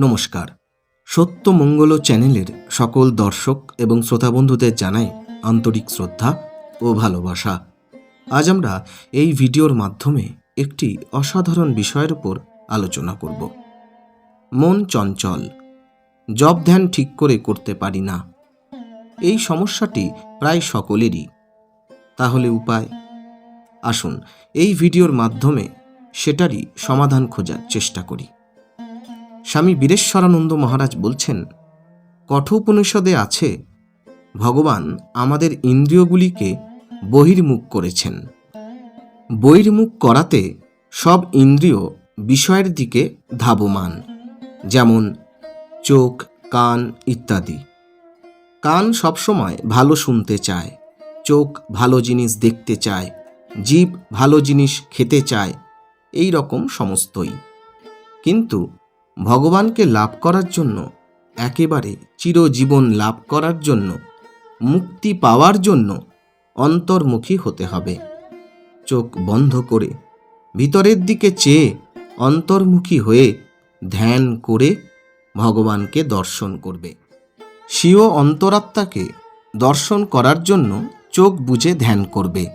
নমস্কার। সত্য মঙ্গল চ্যানেলের সকল দর্শক এবং শ্রোতা বন্ধুদের জানাই আন্তরিক শ্রদ্ধা ও ভালোবাসা। আজ আমরা এই ভিডিওর মাধ্যমে একটি অসাধারণ বিষয়ের উপর আলোচনা করব। মন চঞ্চল, জব ধ্যান ঠিক করে করতে পারি না। এই সমস্যাটি প্রায় সকলেরই। তাহলে উপায়? আসুন এই ভিডিওর মাধ্যমে সেটারই সমাধান খোঁজার চেষ্টা করি। স্বামী বীরেশ্বরানন্দ মহারাজ বলছেন, কঠোপনিষদে আছে, ভগবান আমাদের ইন্দ্রিয়গুলিকে বহির্মুখ করেছেন। বহির্মুখ করাতে সব ইন্দ্রিয় বিষয়ের দিকে ধাবমান, যেমন চোখ, কান ইত্যাদি। কান সবসময় ভালো শুনতে চায়, চোখ ভালো জিনিস দেখতে চায়, জীব ভালো জিনিস খেতে চায়, এই রকম সমস্তই। কিন্তু ভগবানকে লাভ করার জন্য, একেবারে চিরজীবন লাভ করার জন্য, মুক্তি পাওয়ার জন্য অন্তর্মুখী হতে হবে। চোখ বন্ধ করে ভিতরের দিকে চেয়ে অন্তর্মুখী হয়ে ধ্যান করে ভগবানকে দর্শন করবে। স্বীয় অন্তরাত্মাকে দর্শন করার জন্য চোখ বুজে ধ্যান করবে।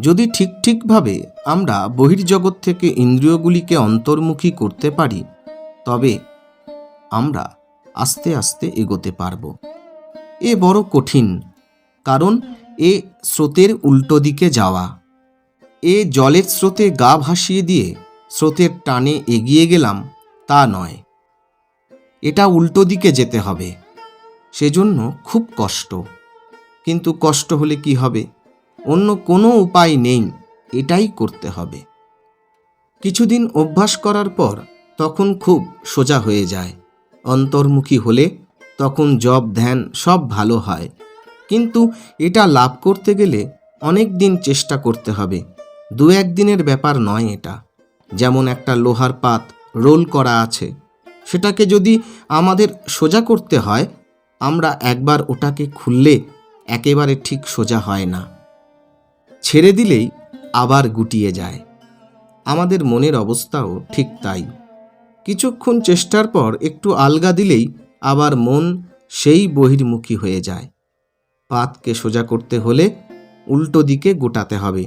যদি ঠিক ঠিকভাবে আমরা বহির্জগৎ থেকে ইন্দ্রিয়গুলিকে অন্তর্মুখী করতে পারি তবে আমরা আস্তে আস্তে এগোতে পারব। এ বড় কঠিন, কারণ এ স্রোতের উল্টো দিকে যাওয়া। এ জলের স্রোতে গা ভাসিয়ে দিয়ে স্রোতের টানে এগিয়ে গেলাম, তা নয়। এটা উল্টো দিকে যেতে হবে, সেজন্য খুব কষ্ট। কিন্তু কষ্ট হলে কি হবে? অন্য কোনো উপায় নেই, এটাই করতে হবে। কিছুদিন অভ্যাস করার পর তখন খুব সোজা হয়ে যায়। অন্তর্মুখী হলে তখন জব, ধ্যান সব ভালো হয়। কিন্তু এটা লাভ করতে গেলে অনেক দিন চেষ্টা করতে হবে। দু একদিনের ব্যাপার নয় এটা। যেমন একটা লোহার পাত রোল করা আছে। সেটাকে যদি আমাদের সোজা করতে হয়, আমরা একবার ওটাকে খুললে একেবারে ঠিক সোজা হয় না। ছেড়ে দিলেই আবার গুটিয়ে যায়। আমাদের মনের অবস্থাও ঠিক তাই। কিছুক্ষণ চেষ্টার পর একটু আলগা দিলেই আবার মন সেই বহির্মুখী হয়ে যায়। পাতকে সোজা করতে হলে উল্টো দিকে গোটাতে হবে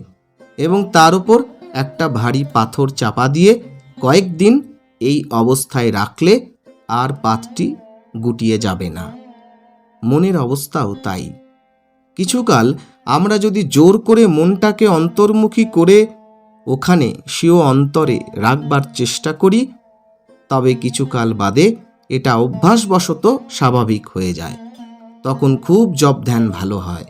এবং তার উপর একটা ভারী পাথর চাপা দিয়ে কয়েকদিন এই অবস্থায় রাখলে আর পাতটি গুটিয়ে যাবে না। মনের অবস্থাও তাই। কিছুকাল আমরা যদি জোর করে মনটাকে অন্তর্মুখী করে ওখানে স্বীয় অন্তরে রাখবার চেষ্টা করি তবে কিছুকাল বাদে এটা অভ্যাসবশত স্বাভাবিক হয়ে যায়। তখন খুব জব ধ্যান ভালো হয়।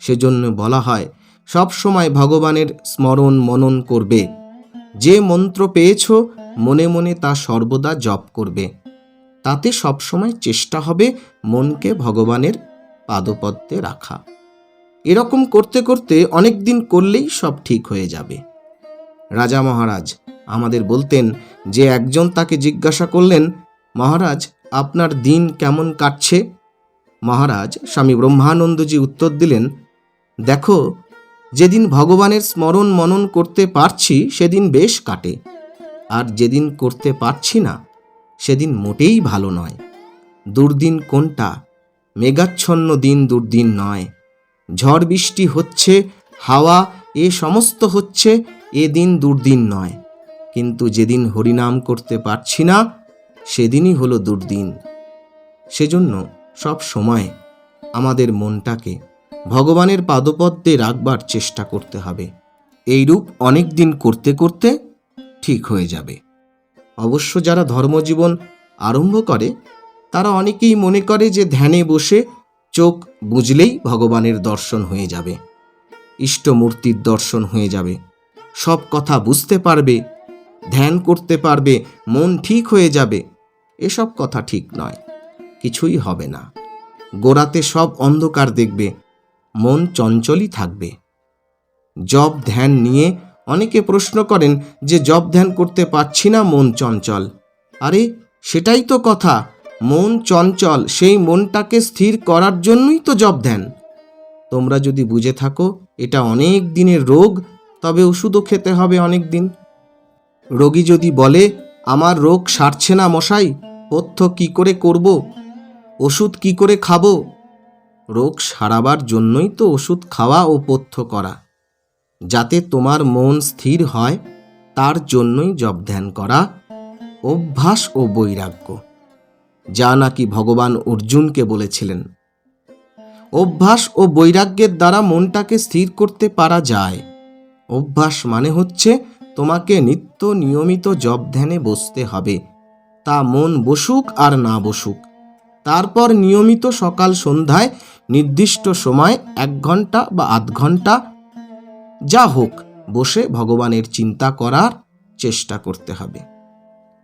সেজন্য বলা হয়, সব সময় ভগবানের স্মরণ মনন করবে। যে মন্ত্র পেয়েছ, মনে মনে তা সর্বদা জপ করবে। তাতে সবসময় চেষ্টা হবে মনকে ভগবানের পাদপদ্মে রাখা। এরকম করতে করতে অনেক দিন করলেই সব ঠিক হয়ে যাবে। রাজা মহারাজ আমাদের বলতেন যে একজন তাকে জিজ্ঞাসা করলেন, মহারাজ, আপনার দিন কেমন কাটছে? মহারাজ স্বামী ব্রহ্মানন্দজি উত্তর দিলেন, দেখো, যেদিন ভগবানের স্মরণ মনন করতে পারছি, সেদিন বেশ কাটে। আর যেদিন করতে পারছি না, সেদিন মোটেই ভালো নয়। দুর্দিন কোনটা? মেঘাচ্ছন্ন দিন দুর্দিন নয়। ঝড় বৃষ্টি হচ্ছে, হাওয়া, এ সমস্ত হচ্ছে, এ দিন দুর্দিন নয়। কিন্তু যেদিন হরিনাম করতে পারছি না, সেদিনই হলো দুর্দিন। সেজন্য সব সময় আমাদের মনটাকে ভগবানের পাদপদ্মে রাখবার চেষ্টা করতে হবে। এইরূপ অনেক দিন করতে করতে ঠিক হয়ে যাবে। অবশ্য যারা ধর্মজীবন আরম্ভ করে, তারা অনেকেই মনে করে যে ধ্যানে বসে চোখ বুঝলেই ভগবানের দর্শন হয়ে যাবে। ইষ্টমূর্তির দর্শন হয়ে যাবে। সব কথা বুঝতে পারবে ধ্যান করতে পারবে, মন ঠিক হয়ে যাবে। এসব কথা ঠিক নয়, কিছুই হবে না। গোড়াতে সব অন্ধকার দেখবে, মন চঞ্চলই থাকবে। জব ধ্যান নিয়ে অনেকে প্রশ্ন করেন যে, জব ধ্যান করতে পারছি না, মন চঞ্চল। আরে, সেটাই তো কথা। মন চঞ্চল, সেই মনটাকে স্থির করার জন্যই তো জব ধ্যান। তোমরা যদি বুঝে থাকো, এটা অনেক দিনের রোগ, তবে ওষুধও খেতে হবে অনেক দিন। রোগী যদি বলে, আমার রোগ সারছে না মশাই পথ্য কি করে করব? ওষুধ কি করে খাব? রোগ সারাবার জন্যই তো ওষুধ খাওয়া ও পথ্য করা। যাতে তোমার মন স্থির হয়, তার জন্যই জপ ধ্যান করা, অভ্যাস ও বৈরাগ্য। যা নাকি ভগবান অর্জুনকে বলেছিলেন। অভ্যাস ও বৈরাগ্যের দ্বারা মনটাকে স্থির করতে পারা যায়। অভ্যাস মানে হচ্ছে তোমাকে নিত্য নিয়মিত জপ ধ্যানে বসতে হবে। তা মন বসুক আর না বসুক। তারপর নিয়মিত সকাল সন্ধ্যায় নির্দিষ্ট সময় এক ঘণ্টা বা আধ ঘণ্টা যা হোক বসে ভগবানের চিন্তা করার চেষ্টা করতে হবে।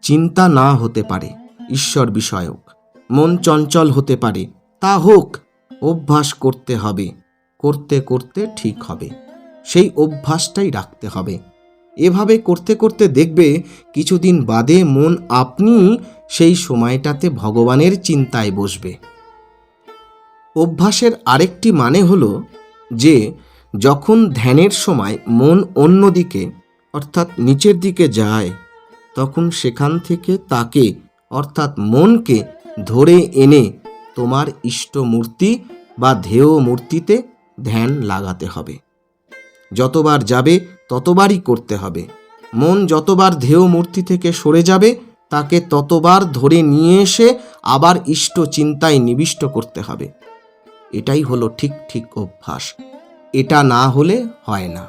চিন্তা না হতে পারে, ঈশ্বর বিষয়ক। মন চঞ্চল হতে পারে, তা হোক, অভ্যাস করতে হবে, করতে করতে ঠিক হবে। সেই অভ্যাসটাই রাখতে হবে। এভাবে করতে করতে দেখবে কিছুদিন বাদে মন আপনি সেই সময়টাতে ভগবানের চিন্তায় বসবে। অভ্যাসের আরেকটি মানে হলো যে, যখন ধ্যানের সময় মন অন্যদিকে অর্থাৎ নিচের দিকে যায়, তখন সেখান থেকে তাকে, অর্থাৎ মনকে ধরে এনে তোমার ইষ্ট মূর্তি বা ধেয় মূর্তিতে ধ্যান লাগাতে হবে। যতবার যাবে ততবারই করতে হবে। মন যতবার ধেয় মূর্তি থেকে সরে যাবে, তাকে ততবার ধরে নিয়ে এসে আবার ইষ্ট চিন্তায় নিবিষ্ট করতে হবে। এটাই হলো ঠিক ঠিক অভ্যাস। এটা না হলে হয় না।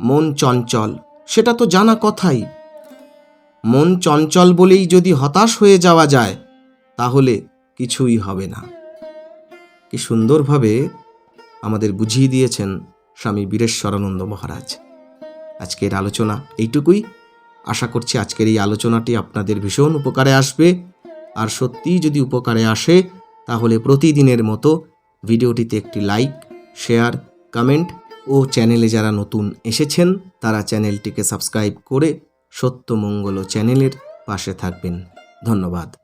মন চঞ্চল, সেটা তো জানা কথাই। মন চঞ্চল বলেই যদি হতাশ হয়ে যাওয়া যায়, তাহলে কিছুই হবে না। কি সুন্দরভাবে আমাদের বুঝিয়ে দিয়েছেন স্বামী বীরেশ্বরানন্দ মহারাজ। আজকের আলোচনা এইটুকুই। আশা করছি আজকের এই আলোচনাটি আপনাদের ভীষণ উপকারে আসবে। আর সত্যিই যদি উপকারে আসে, তাহলে প্রতিদিনের মতো ভিডিওটিতে একটি লাইক, শেয়ার, কমেন্ট ও চ্যানেলে যারা নতুন এসেছেন, তারা চ্যানেলটিকে সাবস্ক্রাইব করে সত্যমঙ্গল চ্যানেলের পাশে থাকবেন। ধন্যবাদ।